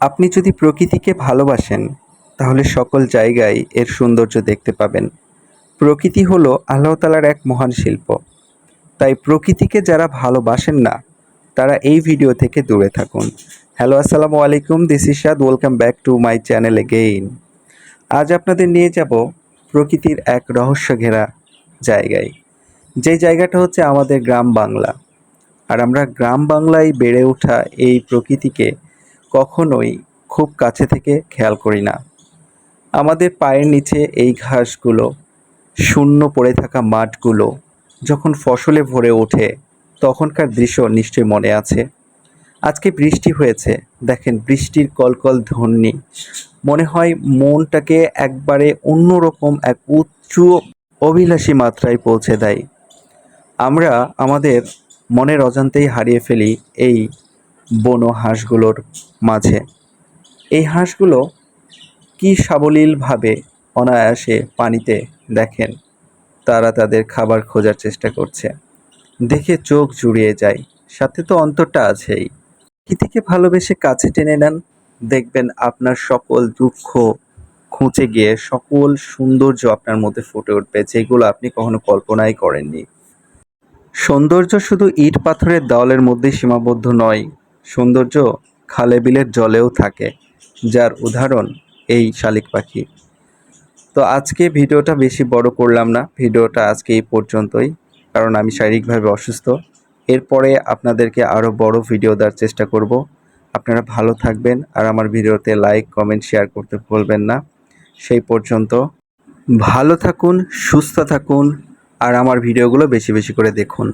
আপনি যদি প্রকৃতিকে ভালোবাসেন, তাহলে সকল জায়গায় এর সৌন্দর্য দেখতে পাবেন। প্রকৃতি হলো আল্লাহ তালার এক মহান শিল্প। তাই প্রকৃতিকে যারা ভালোবাসেন না, তারা এই ভিডিও থেকে দূরে থাকুন। হ্যালো, আসসালামু আলাইকুম, this Ishad welcome back to my channel again. আজ আপনাদের নিয়ে যাব প্রকৃতির এক রহস্য ঘেরা জায়গায়। যে জায়গাটা হচ্ছে আমাদের গ্রাম বাংলা। আর আমরা গ্রাম বাংলায় বেড়ে ওঠা এই প্রকৃতিকে কখনোই খুব কাছে থেকে খেয়াল করি না। আমাদের পায়ের নিচে এই ঘাসগুলো, শূন্য পড়ে থাকা মাঠগুলো যখন ফসলে ভরে ওঠে, তখনকার দৃশ্য নিশ্চয়ই মনে আছে। আজকে বৃষ্টি হয়েছে, দেখেন বৃষ্টির কলকল ধ্বনি। মনে হয় মনটাকে একবারে অন্যরকম এক উচ্চ অভিলাষী মাত্রায় পৌঁছে দেয়। আমরা আমাদের মনের অজান্তেই হারিয়ে ফেলি এই বনো হাঁসগুলোর মাঝে। এই হাঁসগুলো কি সাবলীলভাবে অনায়াসে পানিতে দেখেন, তারা তাদের খাবার খোঁজার চেষ্টা করছে। দেখে চোখ জুড়িয়ে যায়, সাথে তো অন্তরটা আছেই। প্রকৃতিকে ভালোবেসে কাছে টেনে নেন? দেখবেন আপনার সকল দুঃখ খুঁজে গিয়ে সকল সৌন্দর্য আপনার মধ্যে ফুটে উঠবে, যেগুলো আপনি কখনো কল্পনাই করেননি। সৌন্দর্য শুধু ইট পাথরের দেওয়ালের মধ্যেই সীমাবদ্ধ নয় সৌন্দর্য খালে বিলের জলেও থাকে, যার উদাহরণ এই শালিক পাখি। তো আজকে ভিডিওটা বেশি বড় করলাম না, ভিডিওটা আজকে এই পর্যন্তই, কারণ আমি শারীরিকভাবে অসুস্থ। এরপরে আপনাদেরকে আরও বড় ভিডিও দেওয়ার চেষ্টা করব। আপনারা ভালো থাকবেন, আর আমার ভিডিওতে লাইক, কমেন্ট, শেয়ার করতে ভুলবেন না। সেই পর্যন্ত ভালো থাকুন, সুস্থ থাকুন, আর আমার ভিডিওগুলো বেশি বেশি করে দেখুন।